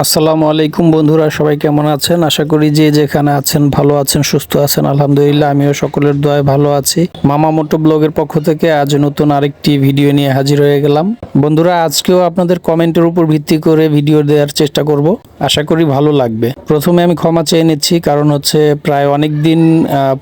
আসসালামু আলাইকুম বন্ধুরা, সবাই কেমন আছেন? আশা করি যে যেখানে আছেন ভালো আছেন, সুস্থ আছেন। আলহামদুলিল্লাহ, আমিও সকলের দোয়ায় ভালো আছি। মামা মোটো ব্লগের পক্ষ থেকে আজ নতুন আরেকটি ভিডিও নিয়ে হাজির হয়ে গেলাম। বন্ধুরা, আজকেও আপনাদের কমেন্টের উপর ভিত্তি করে ভিডিও দেওয়ার চেষ্টা করব। আশা করি ভালো লাগবে। প্রথমে আমি ক্ষমা চেয়ে নিচ্ছি, কারণ হচ্ছে প্রায় অনেক দিন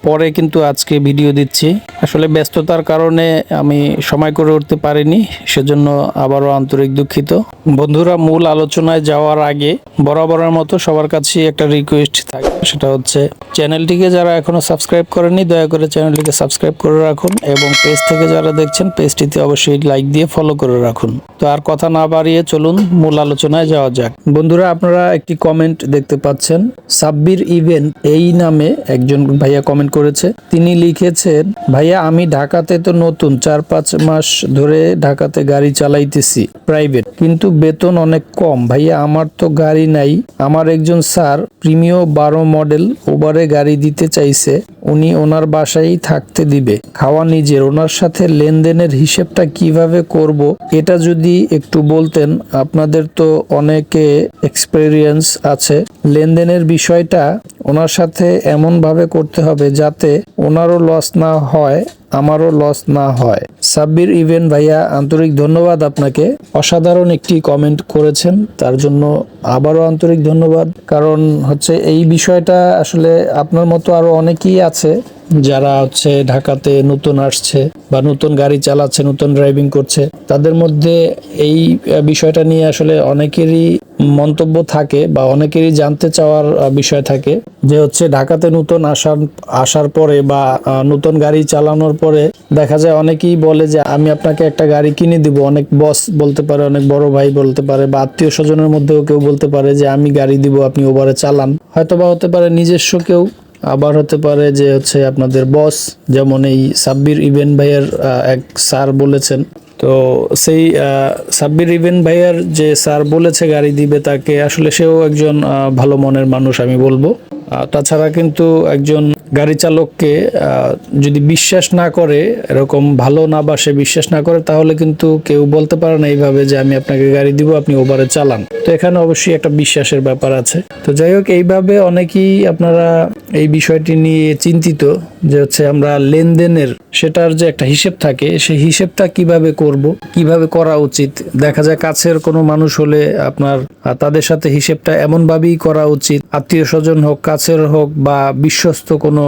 পরে কিন্তু আজকে ভিডিও দিচ্ছি। আসলে ব্যস্ততার কারণে আমি সময় করে উঠতে পারিনি, সেজন্য আবারও আন্তরিক দুঃখিত। বন্ধুরা, মূল আলোচনায় যাওয়ার আগে বরাবরের মতো সবার কাছে একটা রিকোয়েস্ট থাকে। সেটা হচ্ছে চ্যানেলটিকে যারা এখনও সাবস্ক্রাইব করেনি দয়া করে চ্যানেলটিকে সাবস্ক্রাইব করে রাখুন এবং পেজ থেকে যারা দেখছেন, পেজটিতে অবশ্যই লাইক দিয়ে ফলো করে রাখুন। তো আর কথা না বাড়িয়ে চলুন, মূল আলোচনায় যাওয়া যাক। বন্ধুরা, আপনারা একটি কমেন্ট দেখতে পাচ্ছেন। সাব্বির ইভেন এই নামে একজন ভাইয়া কমেন্ট করেছে। তিনি লিখেছেন, ভাইয়া, আমি ঢাকাতে তো নতুন, চার পাঁচ মাস ধরে ঢাকাতে গাড়ি চালাইতেছি প্রাইভেট কিন্তু বেতন অনেক কম। ভাইয়া, আমার তো গাড়ি নাই। আমার একজন স্যার প্রিমিয় বারো মডেল ওবারে গাড়ি দিতে চাইছে, উনি ওনার বাসায় থাকতে দিবে। খাওয়া নিজের, ওনার সাথে লেনদেনের হিসেবটা কীভাবে করব, এটা যদি একটু বলতেন, আপনাদের তো অনেকে এক্সপেরিয়েন্স আছে। লেনদেনের বিষয়টা ওনার সাথে এমনভাবে করতে হবে যাতে ওনারও লস না হয়, আমারও লস না হয়। সাব্বির ইভেন ভাইয়া, আন্তরিক ধন্যবাদ আপনাকে। অসাধারণ একটি কমেন্ট করেছেন, তার জন্য আবারও আন্তরিক ধন্যবাদ। কারণ হচ্ছে এই বিষয়টা আসলে আপনার মতো আরও অনেকেই আছে যারা হচ্ছে ঢাকাতে নতুন আসছে বা নতুন গাড়ি চালাচ্ছে, নতুন ড্রাইভিং করছে, তাদের মধ্যে এই বিষয়টা নিয়ে আসলে অনেকেরই মন্তব্য থাকে বা অনেকেরই জানতে চাওয়ার বিষয় থাকে যে হচ্ছে ঢাকাতে নতুন আসার আসার পরে বা নতুন গাড়ি চালানোর পরে দেখা যায় অনেকেই বলে যে আমি আপনাকে একটা গাড়ি কিনে দিব। অনেক বস বলতে পারে, অনেক বড় ভাই বলতে পারে বা আত্মীয় স্বজনের মধ্যেও কেউ বলতে পারে যে আমি গাড়ি দিব, আপনি ওভারে চালান। হয়তো বা হতে পারে নিজস্ব কেউ আবার হতে পারে যে হচ্ছে আপনাদের বস যেমন এই সাব্বির ইভেন ভাইয়ের এক স্যার বলেছেন। তো সেই সাব্বির ইভেন ভাইয়ার যে স্যার বলেছে গাড়ি দিবে, তাকে আসলে সেও একজন ভালো মনের মানুষ আমি বলব। তাছাড়া কিন্তু একজন গাড়ি চালককে যদি বিশ্বাস না করে, এরকম ভালো না বাসে বিশ্বাস না করে, তাহলে কিন্তু কেউ বলতে পারে না এইভাবে যে আমি আপনাকে গাড়ি দিব, আপনি ওভারে চালান। তো এখানে অবশ্যই একটা বিশ্বাসের ব্যাপার আছে। তো যাই হোক, এইভাবে অনেকেই আপনারা এই বিষয়টি নিয়ে চিন্তিত যে হচ্ছে আমরা লেনদেনের সেটার যে একটা হিসেব থাকে, সেই হিসেবটা কীভাবে করব, কীভাবে করা উচিত? দেখা যায় কাছের কোনো মানুষ হলে আপনার তাদের সাথে হিসেবটা এমনভাবেই করা উচিত। আত্মীয় স্বজন হোক, কাছের হোক বা বিশ্বস্ত কোনো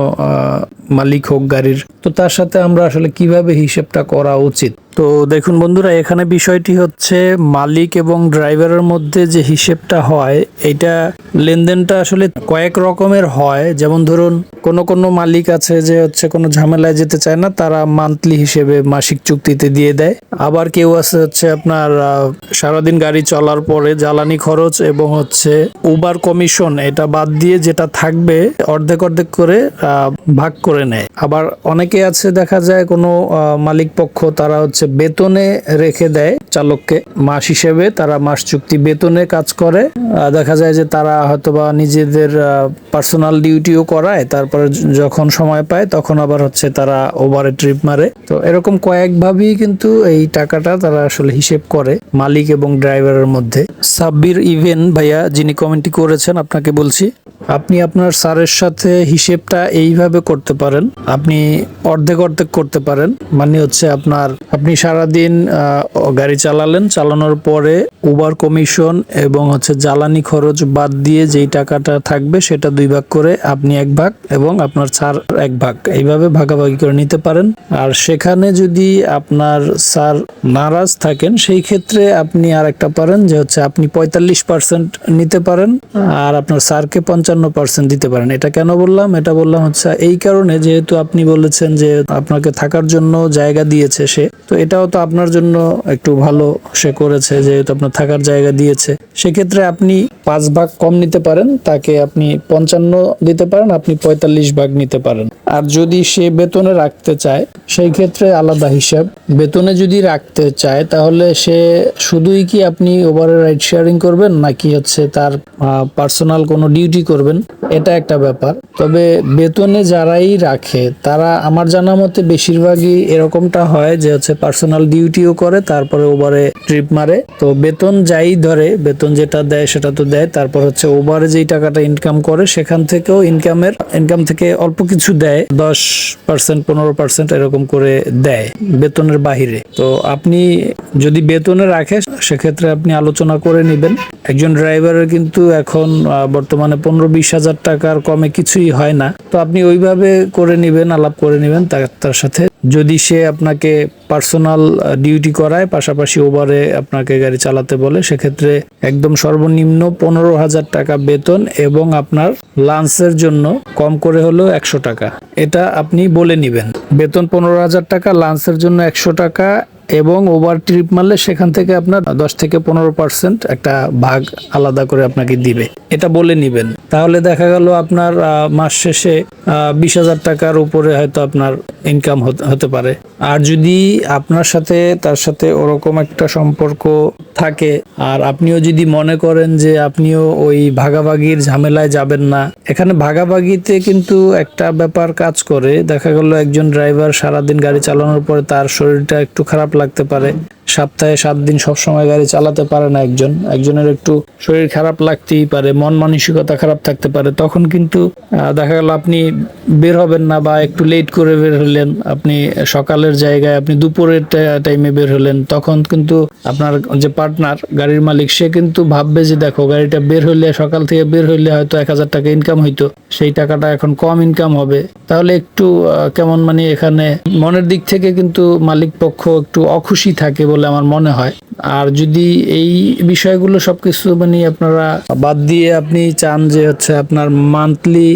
মালিক হোক, গাড়ির, তো তার সাথে আমরা আসলে কীভাবে হিসেবটা করা উচিত? তো দেখুন বন্ধুরা, এখানে বিষয়টি হচ্ছে মালিক এবং ড্রাইভারের মধ্যে যে হিসেবটা হয় এটা লেনদেনটা আসলে কয়েক রকমের হয়। যেমন ধরুন, কোন কোন মালিক আছে যে হচ্ছে কোনো ঝামেলায় যেতে চায় না, তারা মান্থলি হিসেবে মাসিক চুক্তিতে দিয়ে দেয়। আবার কেউ আছে হচ্ছে আপনার সারাদিন গাড়ি চলার পরে জ্বালানি খরচ এবং হচ্ছে উবার কমিশন এটা বাদ দিয়ে যেটা থাকবে, অর্ধেক অর্ধেক করে ভাগ করে নেয়। আবার অনেকে আছে দেখা যায় কোনো মালিক পক্ষ, তারা হচ্ছে বেতনে রেখে দেয় চালককে। মাস হিসেবে তারা মাস চুক্তি বেতনে কাজ করে। দেখা যায় যে তারা হয়তোবা নিজেদের পার্সোনাল ডিউটিও করায়, তারপরে যখন সময় পায় তখন আবার হচ্ছে তারা ওভারে ট্রিপ মারে। তো এরকম কয়েকভাবেই কিন্তু এই টাকাটা তারা আসলে হিসেব করে মালিক এবং ড্রাইভারের মধ্যে। সাব্বির ইভেন ভাইয়া, যিনি কমেন্টটি করেছেন, আপনাকে বলছি, আপনি আপনার স্যারের সাথে হিসেবটা এইভাবে করতে পারেন। আপনি অর্ধেক অর্ধেক করতে পারেন। মানে হচ্ছে আপনার, আপনি সারাদিন আহ, গাড়ি চালালেন। চালানোর পরে উবার কমিশন এবং হচ্ছে জ্বালানি খরচ বাদ দিয়ে যেই টাকাটা থাকবে সেটা দুই ভাগ করে আপনি এক ভাগ এবং আপনার স্যার এক ভাগ। এইভাবে ভাগাভাগি করে নিতে পারেন। আর সেখানে যদি আপনার স্যার নারাজ থাকেন সেই ক্ষেত্রে আপনি আর একটা পারেন যে হচ্ছে আপনি পঁয়তাল্লিশ পার্সেন্ট নিতে পারেন আর আপনার স্যারকে পঞ্চান্ন পার্সেন্ট দিতে পারেন। এটা কেন বললাম? এটা বললাম হচ্ছে এই কারণে যেহেতু আপনি বলেছেন যে আপনাকে থাকার জন্য জায়গা দিয়েছে সে তো এটাও তো আপনার জন্য একটু ভালো। সে করেছে, যেহেতু আপনার থাকার জায়গা দিয়েছে। সেক্ষেত্রে আপনি পাঁচ ভাগ কম নিতে পারেন, তাকে আপনি পঞ্চান্ন দিতে পারেন, আপনি পঁয়তাল্লিশ ভাগ নিতে পারেন। আর যদি সে বেতনে রাখতে চায়, সেই ক্ষেত্রে আলাদা হিসাব। বেতনে যদি রাখতে চায়, তাহলে সে শুধুই কি আপনি ওভারে রাইড শেয়ারিং করবেন, নাকি হচ্ছে তার পার্সোনাল কোনো ডিউটি করবেন? এটা একটা ব্যাপার। তবে বেতনে যারাই রাখে, তারা আমার জানা মতে বেশিরভাগই এরকমটা হয় যে হচ্ছে পার্সোনাল ডিউটিও করে, তারপরে ওভারে ট্রিপ মারে। তো বেতন যাই ধরে, বেতন যেটা দেয় সেটা তো দেয়, তারপর হচ্ছে ওভারে যেই টাকাটা ইনকাম করে, সেখান থেকেও ইনকামের ইনকাম থেকে অল্প কিছু দেয়, দশ পার্সেন্ট পনেরো পার্সেন্ট এরকম করে দেয় বেতনের বাহিরে। তো আপনি যদি বেতনে রাখে, সেক্ষেত্রে আপনি আলোচনা করে নেবেন। একজন ড্রাইভারের কিন্তু এখন বর্তমানে পনেরো বিশ হাজার টাকার কমে কিছুই হয় না। তো আপনি ওইভাবে করে নেবেন, আলাপ করে নেবেন তার- সাথে। যদি সে আপনাকে পার্সোনাল ডিউটি করায়, পাশাপাশি ওভারে আপনাকে গাড়ি চালাতে বলে, সেক্ষেত্রে একদম সর্বনিম্ন পনেরো হাজার টাকা বেতন এবং আপনার লাঞ্চের জন্য কম করে হলেও একশো টাকা। এটা আপনি বলে নেবেন। বেতন পনেরো হাজার টাকা লাঞ্চের জন্য একশো টাকা এবং ওভার ট্রিপ মারলে সেখান থেকে আপনার দশ থেকে পনেরো পার্সেন্ট একটা ভাগ আলাদা করে আপনাকে দিবে। এটা বলে নিবেন। তাহলে দেখা গেল আপনার মাস শেষে বিশ হাজার টাকার উপরে হয়তো আপনার ইনকাম হতে পারে। আর যদি আপনার সাথে, তার সাথে ওরকম একটা সম্পর্ক থাকে, আর আপনিও যদি মনে করেন যে আপনিও ওই ভাগাভাগির ঝামেলায় যাবেন না, এখানে ভাগাভাগিতে কিন্তু একটা ব্যাপার কাজ করে। দেখা গেল একজন ড্রাইভার সারাদিন গাড়ি চালানোর পরে তার শরীরটা একটু খারাপ লাগতে পারে। সপ্তাহে সাত দিন সব সময় গাড়ি চালাতে পারে না একজন। একজনের একটু শরীর খারাপ লাগতেই পারে, মন মানসিকতা খারাপ থাকতে পারে। তখন কিন্তু দেখা গেল আপনি বের হবেন না বা একটু লেট করে বের হলেন। আপনি সকালের জায়গায় আপনি দুপুরের টাইমে বের হলেন। তখন কিন্তু আপনার যে পার্টনার গাড়ির মালিক, সে কিন্তু ভাববে যে দেখো, গাড়িটা বের হইলে, সকাল থেকে বের হইলে হয়তো এক হাজার টাকা ইনকাম হইতো। সেই টাকাটা এখন কম ইনকাম হবে। তাহলে একটু কেমন মানে এখানে মনের দিক থেকে কিন্তু মালিক পক্ষ একটু অখুশি থাকে বলে আমার মনে হয়। আর যদি এই বিষয়গুলো সবকিছু মানে আপনারা বাদ দিয়ে আপনি চান যে হচ্ছে আপনার মান্থলি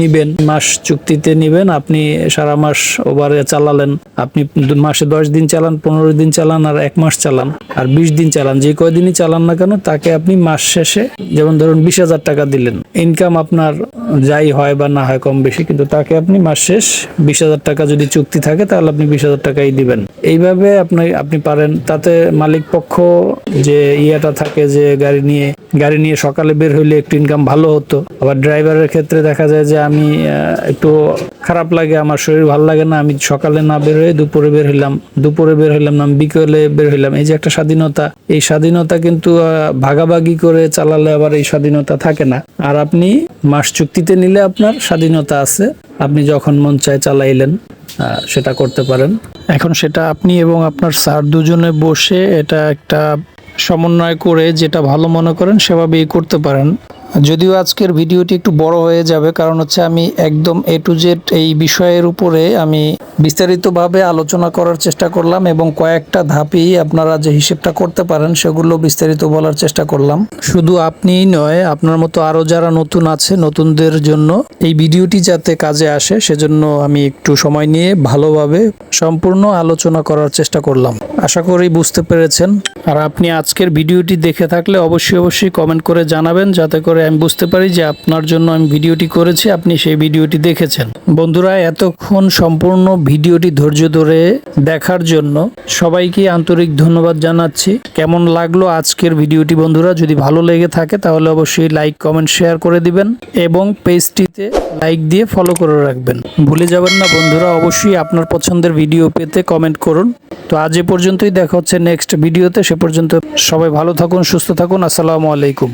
নিবেন, মাস চুক্তিতে নিবেন, আপনি সারা মাস ওভারে চালালেন, আপনি মাসে দশ দিন চালান, পনেরো দিন চালান, আর এক মাস চালান, আর বিশ দিন চালান, যে কয়দিনই চালান না কেন, তাকে আপনি মাস শেষে যেমন ধরুন বিশ হাজার টাকা দিলেন ইনকাম আপনার যাই হয় বা না হয় কম বেশি, কিন্তু তাকে আপনি মাস শেষ বিশ হাজার টাকা যদি চুক্তি থাকে, তাহলে আপনি বিশ হাজার টাকাই দিবেন। এইভাবে আপনি আপনি পারেন, তাতে মালিক পক্ষ যে ইয়েটা থাকে যে গাড়ি নিয়ে গাড়ি নিয়ে সকালে বের হইলে একটু ইনকাম ভালো হতো, আবার ড্রাইভারের ক্ষেত্রে দেখা যায় যে আমি একটু খারাপ লাগে, আমার শরীর ভালো লাগে না, আমি সকালে না বের হয়ে দুপুরে বের হইলাম। দুপুরে বের হইলাম না বিকেলে বের হইলাম। এই যে একটা স্বাধীনতা, এই স্বাধীনতা কিন্তু ভাগাভাগি করে চালালে আবার এই স্বাধীনতা থাকে না। আর আপনি মাস চুক্তিতে নিলে আপনার স্বাধীনতা আছে। আপনি যখন মন চায় চালাইলেন সেটা করতে পারেন। এখন সেটা আপনি এবং আপনার স্যার দুজনে বসে এটা একটা সমন্বয় করে যেটা ভালো মনে করেন, সেভাবেই করতে পারেন। যদিও আজকের ভিডিওটি একটু বড় হয়ে যাবে, কারণ হচ্ছে আমি একদম এ টু জেড এই বিষয়ের উপরে আমি বিস্তারিতভাবে আলোচনা করার চেষ্টা করলাম এবং কয়েকটা ধাপেই আপনারা যে হিসেবটা করতে পারেন সেগুলো বিস্তারিত বলার চেষ্টা করলাম। শুধু আপনিই নয়, আপনার মতো আরও যারা নতুন আছে, নতুনদের জন্য এই ভিডিওটি যাতে কাজে আসে, সেজন্য আমি একটু সময় নিয়ে ভালোভাবে সম্পূর্ণ আলোচনা করার চেষ্টা করলাম। আশা করি বুঝতে পেরেছেন। আর আপনি আজকের ভিডিওটি দেখে থাকলে অবশ্যই অবশ্যই কমেন্ট করে জানাবেন, যাতে করে আমি বুঝতে পারি যে আপনার জন্য আমি ভিডিওটি করেছি, আপনি সেই ভিডিওটি দেখেছেন। বন্ধুরা, এতক্ষণ সম্পূর্ণ ভিডিওটি ধৈর্য ধরে দেখার জন্য সবাইকে আন্তরিক ধন্যবাদ জানাচ্ছি। কেমন লাগল আজকের ভিডিওটি বন্ধুরা? যদি ভালো লেগে থাকে, তাহলে অবশ্যই লাইক, কমেন্ট, শেয়ার করে দিবেন এবং পেজটিতে লাইক দিয়ে ফলো করে রাখবেন। ভুলে যাবেন না বন্ধুরা, অবশ্যই আপনার পছন্দের ভিডিও পেতে কমেন্ট করুন। তো আজ এ পর্যন্তই, দেখা হচ্ছে নেক্সট ভিডিওতে। সে পর্যন্ত সবাই ভালো থাকুন, সুস্থ থাকুন। আসসালামু আলাইকুম।